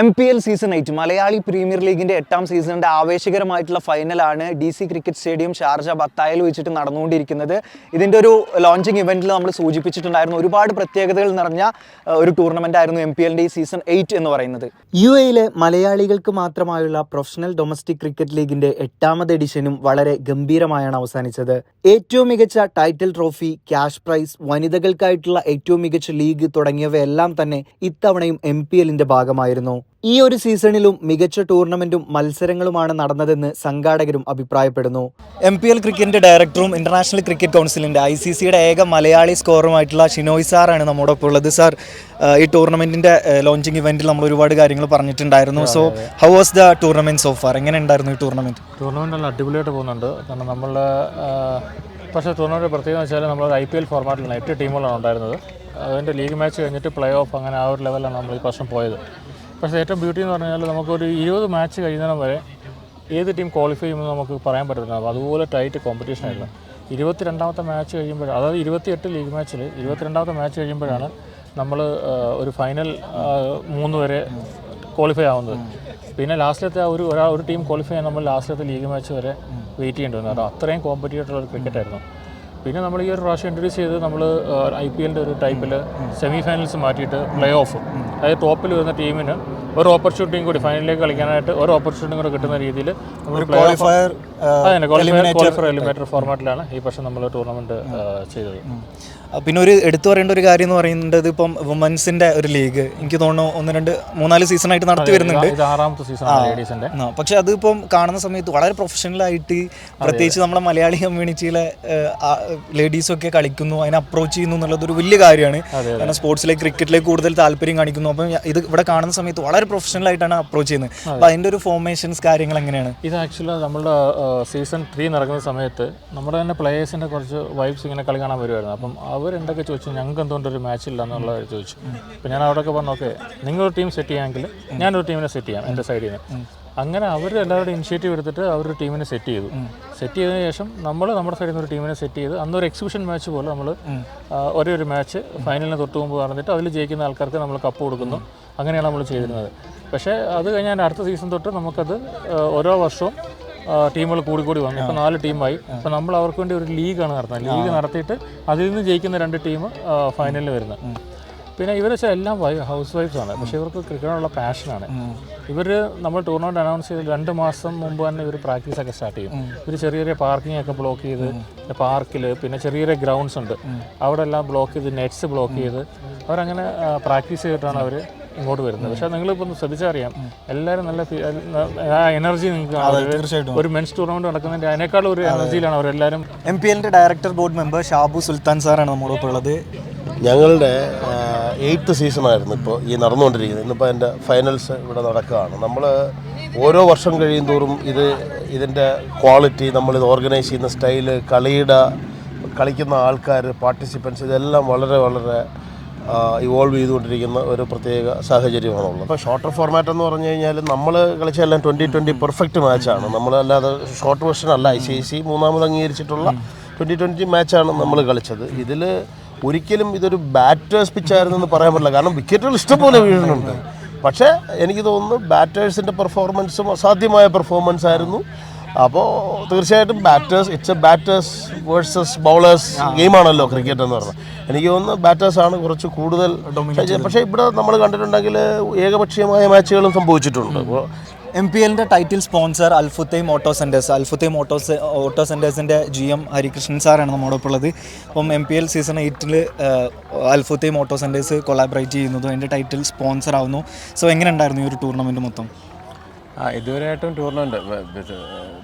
M P L season eight Malayali premier ലീഗിന്റെ എട്ടാം സീസണിന്റെ ആവേശകരമായിട്ടുള്ള ഫൈനലാണ് D C cricket stadium Sharjah ബത്തായിൽ വെച്ചിട്ട് നടന്നുകൊണ്ടിരിക്കുന്നത്. ഇതിന്റെ ഒരു ലോഞ്ചിങ് ഇവന്റിൽ നമ്മൾ സൂചിപ്പിച്ചിട്ടുണ്ടായിരുന്നു. ഒരുപാട് പ്രത്യേകതകൾ നിറഞ്ഞ ഒരു ടൂർണമെന്റ് ആയിരുന്നു എം പി എല്ലിന്റെ ഈ സീസൺ എയ്റ്റ് എന്ന് പറയുന്നത്. യു എയിലെ മലയാളികൾക്ക് മാത്രമായുള്ള പ്രൊഫഷണൽ ഡൊമസ്റ്റിക് ക്രിക്കറ്റ് ലീഗിന്റെ എട്ടാമത് എഡിഷനും വളരെ ഗംഭീരമായാണ് അവസാനിച്ചത്. ഏറ്റവും മികച്ച ടൈറ്റിൽ ട്രോഫി ക്യാഷ് പ്രൈസ് വനിതകൾക്കായിട്ടുള്ള ഏറ്റവും മികച്ച ലീഗ് തുടങ്ങിയവയെല്ലാം തന്നെ ഇത്തവണയും എം പി എല്ലിന്റെ ഭാഗമായിരുന്നു. ഈ ഒരു സീസണിലും മികച്ച ടൂർണമെന്റും മത്സരങ്ങളുമാണ് നടന്നതെന്ന് സംഘാടകരും അഭിപ്രായപ്പെടുന്നു. എം പി എൽ ക്രിക്കറ്റിന്റെ ഡയറക്ടറും ഇന്റർനാഷണൽ ക്രിക്കറ്റ് കൗൺസിലിന്റെ ഐ സി സിയുടെ ഏക മലയാളി സ്കോറുമായിട്ടുള്ള ഷിനോയ് സാറാണ് നമ്മോടൊപ്പം ഉള്ളത്. സാർ ഈ ടൂർണമെന്റിന്റെ ലോഞ്ചിങ് ഇവന്റിൽ നമ്മൾ ഒരുപാട് കാര്യങ്ങൾ പറഞ്ഞിട്ടുണ്ടായിരുന്നു. So how was the tournament so far എങ്ങനെ ഉണ്ടായിരുന്നു ഈ ടൂർണമെന്റ് ടൂർണമെന്റ് നല്ല അടിപൊളിയായിട്ട് പോകുന്നുണ്ട്. കാരണം നമ്മൾ പക്ഷേ ടൂർണമെന്റ് പ്രത്യേകത വെച്ചാൽ നമ്മൾ ഐ പി എൽ ഫോർമാറ്റിലാണ് എട്ട് ടീമുകളാണ് ഉണ്ടായിരുന്നത്. അതിന്റെ ലീഗ് മാച്ച് കഴിഞ്ഞിട്ട് പ്ലേ ഓഫ് അങ്ങനെ ആ ഒരു ലെവലാണ് നമ്മൾ ഈ വർഷം പോയത്. പക്ഷേ ഏറ്റവും ബ്യൂട്ടി എന്ന് പറഞ്ഞാൽ നമുക്കൊരു ഇരുപത് മാച്ച് കഴിയുന്നിടം വരെ ഏത് ടീം ക്വാളിഫൈ ചെയ്യുമെന്ന് നമുക്ക് പറയാൻ പറ്റത്തില്ല. അതുപോലെ ടൈറ്റ് കോമ്പറ്റീഷൻ ആയിരുന്നു ഇരുപത്തിരണ്ടാമത്തെ മാച്ച് കഴിയുമ്പോൾ അതായത് ഇരുപത്തിയെട്ട് ലീഗ് മാച്ചിൽ ഇരുപത്തിരണ്ടാമത്തെ മാച്ച് കഴിയുമ്പോഴാണ് നമ്മൾ ഒരു ഫൈനൽ മൂന്ന് വരെ ക്വാളിഫൈ ആവുന്നത്. പിന്നെ ലാസ്റ്റിലത്തെ ഒരു ഒരാൾ ഒരു ടീം ക്വാളിഫൈ ചെയ്യാൻ നമ്മൾ ലാസ്റ്റിലത്തെ ലീഗ് മാച്ച് വരെ വെയിറ്റ് ചെയ്യേണ്ടി വന്നു. അത്രയും കോമ്പറ്റീവ് ആയിട്ടുള്ള ഒരു ക്രിക്കറ്റ് ആയിരുന്നു. പിന്നെ നമ്മൾ ഈ ഒരു പ്രാവശ്യം ഇൻട്രൊഡ്യൂസ് ചെയ്ത് നമ്മൾ ഐ പി എല്ലിന്റെ ഒരു ടൈപ്പിൽ സെമി ഫൈനൽസ് മാറ്റിയിട്ട് പ്ലേ ഓഫ് അതായത് ടോപ്പിൽ വരുന്ന ടീമിന് ഒരു ഓപ്പർച്യൂണിറ്റിയും കൂടി ഫൈനലിലേക്ക് കളിക്കാനായിട്ട് ഒരു ഓപ്പർച്യൂണിറ്റിയും കൂടി കിട്ടുന്ന രീതിയിൽ നമ്മൾ ക്വാളിഫയർ ക്വാളിഫയർ എലിമിനേറ്റർ ഫോർമാറ്റിലാണ് ഈ വർഷം നമ്മൾ ടൂർണമെന്റ് ചെയ്തത്. പിന്നെ ഒരു എടുത്തു പറയേണ്ട ഒരു കാര്യം എന്ന് പറയുന്നത് ഇപ്പം വുമൻസിന്റെ ഒരു ലീഗ് എനിക്ക് തോന്നുന്നു ഒന്ന് രണ്ട് മൂന്നാൽ സീസൺ ആയിട്ട് നടത്തി വരുന്നുണ്ട്. ആറാമത്തെ സീസൺ പക്ഷെ അതിപ്പം കാണുന്ന സമയത്ത് വളരെ പ്രൊഫഷണൽ ആയിട്ട് പ്രത്യേകിച്ച് നമ്മുടെ മലയാളി കമ്മ്യൂണിറ്റിയിലെ ലേഡീസും ഒക്കെ കളിക്കുന്നു അതിനെ അപ്രോച്ച് ചെയ്യുന്നു എന്നുള്ളത് ഒരു വലിയ കാര്യമാണ്. കാരണം സ്പോർട്സിലേക്ക് ക്രിക്കറ്റിലേക്ക് കൂടുതൽ താല്പര്യം കാണിക്കുന്നു. അപ്പം ഇത് ഇവിടെ കാണുന്ന സമയത്ത് വളരെ പ്രൊഫഷണൽ ആയിട്ടാണ് അപ്രോച്ച് ചെയ്യുന്നത്. അപ്പം അതിന്റെ ഒരു ഫോർമേഷൻസ് കാര്യങ്ങൾ എങ്ങനെയാണ്? ഇത് ആക്ച്വലി നമ്മുടെ സീസൺ ത്രീ നടക്കുന്ന സമയത്ത് നമ്മുടെ തന്നെ പ്ലേയേഴ്സിന്റെ കുറച്ച് വൈബ്സ് ഇങ്ങനെ കളി കാണാൻ വരുമായിരുന്നു അപ്പം അവരെന്തൊക്കെ ചോദിച്ചു? ഞങ്ങൾക്ക് എന്തുകൊണ്ട് ഒരു മാച്ച് ഇല്ല എന്നുള്ളത് ചോദിച്ചു. അപ്പം ഞാൻ അവിടെയൊക്കെ പറഞ്ഞു ഓക്കെ നിങ്ങളൊരു ടീം സെറ്റ് ചെയ്യാമെങ്കിൽ ഞാനൊരു ടീമിനെ സെറ്റ് ചെയ്യാം എന്റെ സൈഡിൽ നിന്ന്. അങ്ങനെ അവർ എല്ലാവരുടെ ഇനിഷ്യേറ്റീവ് എടുത്തിട്ട് അവരൊരു ടീമിനെ സെറ്റ് ചെയ്തു. സെറ്റ് ചെയ്തതിന് ശേഷം നമ്മൾ നമ്മുടെ സൈഡിൽ നിന്ന് ഒരു ടീമിനെ സെറ്റ് ചെയ്ത് അന്നൊരു എക്സിബിഷൻ മാച്ച് പോലെ നമ്മൾ ഒരേ ഒരു മാച്ച് ഫൈനലിന് തൊട്ട് മുമ്പ് പറഞ്ഞിട്ട് അതിൽ ജയിക്കുന്ന ആൾക്കാർക്ക് നമ്മൾ കപ്പ് കൊടുക്കുന്നു. അങ്ങനെയാണ് നമ്മൾ ചെയ്തിരുന്നത്. പക്ഷേ അത് കഴിഞ്ഞാൽ അടുത്ത സീസൺ തൊട്ട് നമുക്കത് ഓരോ വർഷവും ടീമുകൾ കൂടി കൂടി വന്നു. ഇപ്പോൾ നാല് ടീമായി. അപ്പോൾ നമ്മൾ അവർക്ക് വേണ്ടി ഒരു ലീഗാണ് നടത്തുന്നത്. ലീഗ് നടത്തിയിട്ട് അതിൽ നിന്ന് ജയിക്കുന്ന രണ്ട് ടീം ഫൈനലിൽ വരുന്നത്. പിന്നെ ഇവർ വെച്ചാൽ എല്ലാം ഹൗസ് വൈഫ്സാണ് പക്ഷേ ഇവർക്ക് ക്രിക്കറ്റിനുള്ള പാഷനാണ് ഇവർ നമ്മൾ ടൂർണമെന്റ് അനൗൺസ് ചെയ്ത് രണ്ട് മാസം മുമ്പ് തന്നെ ഇവർ പ്രാക്ടീസ് ഒക്കെ സ്റ്റാർട്ട് ചെയ്യും. ഇവർ ചെറിയ ചെറിയ പാർക്കിംഗ് ഒക്കെ ബ്ലോക്ക് ചെയ്ത് പാർക്കിൽ പിന്നെ ചെറിയ ചെറിയ ഗ്രൗണ്ട്സ് ഉണ്ട്. അവിടെ എല്ലാം ബ്ലോക്ക് ചെയ്ത് നെറ്റ്സ് ബ്ലോക്ക് ചെയ്ത് അവരങ്ങനെ പ്രാക്ടീസ് ചെയ്തിട്ടാണ് അവർ ഇങ്ങോട്ട് വരുന്നത്. പക്ഷേ നിങ്ങളിപ്പോൾ ശ്രദ്ധിച്ചറിയാം എല്ലാവരും നല്ല ആ എനർജി നിങ്ങൾക്ക് തീർച്ചയായിട്ടും. ഒരു മെൻസ് ടൂർണമെന്റ് നടക്കുന്നതിന്റെ അതിനേക്കാൾ ഒരു എനർജിയിലാണ് അവരെല്ലാവരും എം പി എല്ലിന്റെ director board member Shabu Sultan സാറാണ് നമ്മളോടൊപ്പം ഉള്ളത്. ഞങ്ങളുടെ എയ്ത്ത് സീസണായിരുന്നു ഇപ്പോൾ ഈ നടന്നുകൊണ്ടിരിക്കുന്നത്. ഇന്നിപ്പോൾ എന്റെ ഫൈനൽസ് ഇവിടെ നടക്കുകയാണ്. നമ്മൾ ഓരോ വർഷം കഴിയും തോറും ഇത് ഇതിന്റെ ക്വാളിറ്റി നമ്മളിത് ഓർഗനൈസ് ചെയ്യുന്ന സ്റ്റൈൽ കളിയുടെ കളിക്കുന്ന ആൾക്കാർ പാർട്ടിസിപ്പൻസ് ഇതെല്ലാം വളരെ വളരെ ഇവോൾവ് ചെയ്തുകൊണ്ടിരിക്കുന്ന ഒരു പ്രത്യേക സാഹചര്യമാണുള്ളത്. അപ്പോൾ ഷോർട്ടർ ഫോർമാറ്റ് എന്ന് പറഞ്ഞു കഴിഞ്ഞാൽ നമ്മൾ കളിച്ച എല്ലാം ട്വന്റി ട്വന്റി പെർഫെക്റ്റ് മാച്ചാണ് നമ്മളല്ലാതെ ഷോർട്ട് വെർഷൻ അല്ല. ഐ സി ഐ സി മൂന്നാമത് അംഗീകരിച്ചിട്ടുള്ള ട്വന്റി ട്വന്റി മാച്ചാണ് നമ്മൾ കളിച്ചത്. ഇതിൽ ഒരിക്കലും ഇതൊരു ബാറ്റേഴ്സ് പിച്ചായിരുന്നെന്ന് പറയാൻ പറ്റില്ല. കാരണം വിക്കറ്റുകൾ ഇഷ്ടംപോലെ വീഴുന്നുണ്ട്. പക്ഷേ എനിക്ക് തോന്നുന്നു ബാറ്റേഴ്സിന്റെ പെർഫോമൻസും അസാധ്യമായ പെർഫോമൻസ് ആയിരുന്നു. അപ്പോൾ തീർച്ചയായിട്ടും batters it's a batters versus bowlers ഗെയിമാണല്ലോ cricket എന്ന് പറഞ്ഞാൽ എനിക്ക് തോന്നുന്നു ബാറ്റേഴ്സ് ആണ് കുറച്ച് കൂടുതൽ പക്ഷേ ഇവിടെ നമ്മൾ കണ്ടിട്ടുണ്ടെങ്കിൽ ഏകപക്ഷീയമായ മാച്ചുകളും സംഭവിച്ചിട്ടുണ്ട്. അപ്പോൾ എം പി എല്ലിന്റെ title sponsor Al-Futtaim auto centres Al-Futtaim autos auto സെന്റേഴ്സിന്റെ G M Harikrishnan സാറാണ് നമ്മോടൊപ്പം ഉള്ളത്. അപ്പം എം പി എൽ സീസൺ എയ്റ്റിൽ അൽഫുത്തൈം ഓട്ടോ സെന്റേഴ്സ് കൊളാബറേറ്റ് ചെയ്യുന്നതും അതിന്റെ ടൈറ്റിൽ സ്പോൺസർ ആവുന്നു. സോ എങ്ങനെ ഉണ്ടായിരുന്നു ഈ ഒരു ടൂർണമെന്റ് മൊത്തം? ആ ഇതുവരെയായിട്ടും ടൂർണമെന്റ്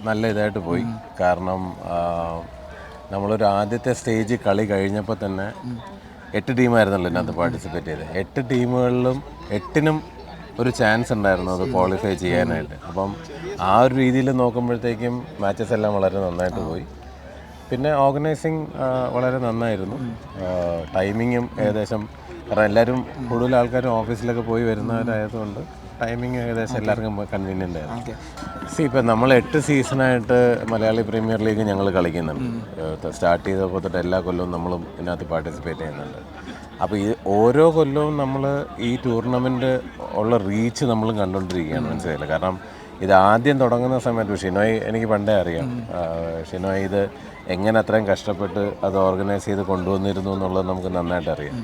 നല്ല ഇതായിട്ട് പോയി. കാരണം നമ്മളൊരു ആദ്യത്തെ സ്റ്റേജ് കളി കഴിഞ്ഞപ്പോൾ തന്നെ എട്ട് ടീമായിരുന്നല്ലോ ഇതിനകത്ത് പാർട്ടിസിപ്പേറ്റ് ചെയ്തത് എട്ട് ടീമുകളിലും എട്ടിനും ഒരു ചാൻസ് ഉണ്ടായിരുന്നു അത് ക്വാളിഫൈ ചെയ്യാനായിട്ട്. അപ്പം ആ ഒരു രീതിയിൽ നോക്കുമ്പോഴത്തേക്കും മാച്ചസ് എല്ലാം വളരെ നന്നായിട്ട് പോയി. പിന്നെ ഓർഗനൈസിങ് വളരെ നന്നായിരുന്നു. ടൈമിങ്ങും ഏകദേശം കാരണം എല്ലാവരും കൂടുതൽ ആൾക്കാരും ഓഫീസിലൊക്കെ പോയി വരുന്നവരായതുകൊണ്ട് ടൈമിങ് ഏകദേശം എല്ലാവർക്കും കൺവീനിയന്റ് ആയിരുന്നു. സി ഇപ്പം നമ്മൾ എട്ട് സീസണായിട്ട് മലയാളി പ്രീമിയർ ലീഗ് ഞങ്ങൾ കളിക്കുന്നുണ്ട്. സ്റ്റാർട്ട് ചെയ്തപ്പോൾ തൊട്ട് എല്ലാ കൊല്ലവും നമ്മളും ഇതിനകത്ത് പാർട്ടിസിപ്പേറ്റ് ചെയ്യുന്നുണ്ട്. അപ്പോൾ ഈ ഓരോ കൊല്ലവും നമ്മൾ ഈ ടൂർണമെന്റ് ഉള്ള റീച്ച് നമ്മൾ കണ്ടുകൊണ്ടിരിക്കുകയാണ് മനസ്സിലായില്ല? കാരണം ഇത് ആദ്യം തുടങ്ങുന്ന സമയത്ത് ഷിനോയ് എനിക്ക് പണ്ടേ അറിയാം. ഷിനോയ് ഇത് എങ്ങനെ അത്രയും കഷ്ടപ്പെട്ട് അത് ഓർഗനൈസ് ചെയ്ത് കൊണ്ടുവന്നിരുന്നു എന്നുള്ളത് നമുക്ക് നന്നായിട്ട് അറിയാം.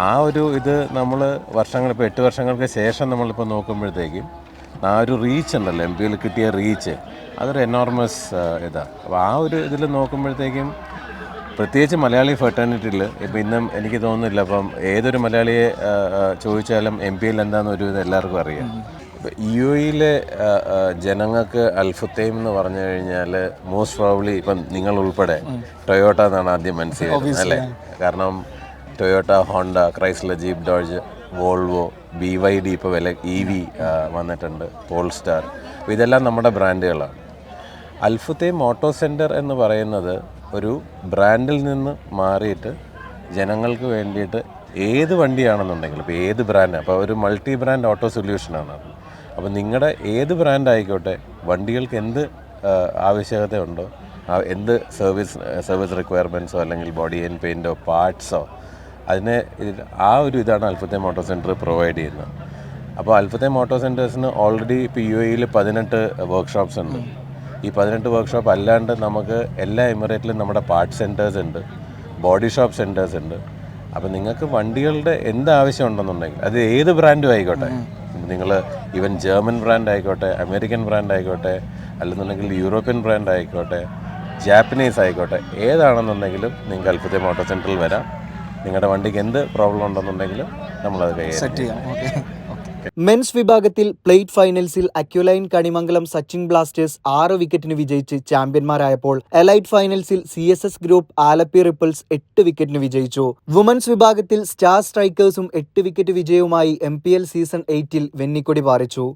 ആ ഒരു ഇത് നമ്മൾ വർഷങ്ങൾ ഇപ്പോൾ എട്ട് വർഷങ്ങൾക്ക് ശേഷം നമ്മളിപ്പോൾ നോക്കുമ്പോഴത്തേക്കും ആ ഒരു റീച്ച് ഉണ്ടല്ലോ എം പിയിൽ കിട്ടിയ റീച്ച് അതൊരു എനോർമസ് ഇതാണ് അപ്പോൾ ആ ഒരു ഇതിൽ നോക്കുമ്പോഴത്തേക്കും പ്രത്യേകിച്ച് മലയാളി ഫെർട്ടേണിറ്റിയിൽ ഇപ്പം ഇന്നും എനിക്ക് തോന്നുന്നില്ല അപ്പം ഏതൊരു മലയാളിയെ ചോദിച്ചാലും എം പിയിൽ എന്താണെന്ന് ഒരു ഇത് എല്ലാവർക്കും അറിയാം. യു എയിലെ ജനങ്ങൾക്ക് അൽഫുത്തേം എന്ന് പറഞ്ഞു കഴിഞ്ഞാൽ മോസ്റ്റ് പ്രോബ്ലി ഇപ്പം നിങ്ങൾ ഉൾപ്പെടെ ടൊയോട്ട എന്നാണ് ആദ്യം മനസ്സിലായത് അല്ലേ? കാരണം Toyota Honda Chrysler Jeep Dodge Volvo B Y D ഇപ്പോൾ വില ഇ വി വന്നിട്ടുണ്ട് പോൾസ്റ്റാർ അപ്പോൾ ഇതെല്ലാം നമ്മുടെ ബ്രാൻഡുകളാണ്. അൽഫുത്തെ മോട്ടോ സെന്റർ എന്ന് പറയുന്നത് ഒരു ബ്രാൻഡിൽ നിന്ന് മാറിയിട്ട് ജനങ്ങൾക്ക് വേണ്ടിയിട്ട് ഏത് വണ്ടിയാണെന്നുണ്ടെങ്കിലും ഇപ്പോൾ ഏത് ബ്രാൻഡ് അപ്പോൾ ഒരു മൾട്ടി ബ്രാൻഡ് ഓട്ടോ സൊല്യൂഷനാണ് അത്. അപ്പോൾ നിങ്ങളുടെ ഏത് ബ്രാൻഡ് ആയിക്കോട്ടെ വണ്ടികൾക്ക് എന്ത് ആവശ്യകത ഉണ്ടോ എന്ത് സർവീസ് സർവീസ് റിക്വയർമെന്റ്സോ അല്ലെങ്കിൽ ബോഡി ആൻഡ് പെയിന്റോ പാർട്സോ അതിനെ ആ ഒരു ഇതാണ് അൽഫത്തെ മോട്ടോർ സെന്റർ പ്രൊവൈഡ് ചെയ്യുന്നത്. അപ്പോൾ അൽഫത്തെ മോട്ടോർ സെന്റേഴ്സിന് ഓൾറെഡി ഇപ്പോൾ യു എയിൽ പതിനെട്ട് വർക്ക്ഷോപ്സ് ഉണ്ട്. ഈ പതിനെട്ട് വർക്ക്ഷോപ്പ് അല്ലാണ്ട് നമുക്ക് എല്ലാ എമിറേറ്റിലും നമ്മുടെ പാർട്ട് സെന്റേഴ്സ് ഉണ്ട് ബോഡി ഷോപ്പ് സെന്റേഴ്സ് ഉണ്ട്. അപ്പോൾ നിങ്ങൾക്ക് വണ്ടികളുടെ എന്ത് ആവശ്യം ഉണ്ടെന്നുണ്ടെങ്കിൽ അത് ഏത് ബ്രാൻഡും ആയിക്കോട്ടെ. നിങ്ങൾ ഈവൻ ജർമ്മൻ ബ്രാൻഡ് ആയിക്കോട്ടെ അമേരിക്കൻ ബ്രാൻഡ് ആയിക്കോട്ടെ അല്ലെന്നുണ്ടെങ്കിൽ യൂറോപ്യൻ ബ്രാൻഡ് ആയിക്കോട്ടെ ജാപ്പനീസ് ആയിക്കോട്ടെ ഏതാണെന്നുണ്ടെങ്കിലും നിങ്ങൾക്ക് അൽഫത്തെ മോട്ടോർ സെന്ററിൽ വരാം. നിങ്ങളുടെ വണ്ടിക്ക് എന്ത് പ്രോബ്ലം ഉണ്ടെന്നുണ്ടെങ്കിലും നമ്മൾ അത് ചെയ്യും. സെറ്റ് ചെയ്യാം ഓക്കെ മെൻസ് വിഭാഗത്തിൽ പ്ലേറ്റ് ഫൈനൽസിൽ അക്യുലൈൻ കണിമംഗലം സച്ചിൻ ബ്ലാസ്റ്റേഴ്സ് ആറ് വിക്കറ്റിന് വിജയിച്ച് ചാമ്പ്യന്മാരായപ്പോൾ elite ഫൈനൽസിൽ C S S group Alleppey ripples എട്ട് വിക്കറ്റിന് വിജയിച്ചു. വുമൻസ് വിഭാഗത്തിൽ സ്റ്റാർ സ്ട്രൈക്കേഴ്സും എട്ട് വിക്കറ്റ് വിജയവുമായി എം പി എൽ സീസൺ എയ്റ്റിൽ വെന്നിക്കൊടി പാറിച്ചു.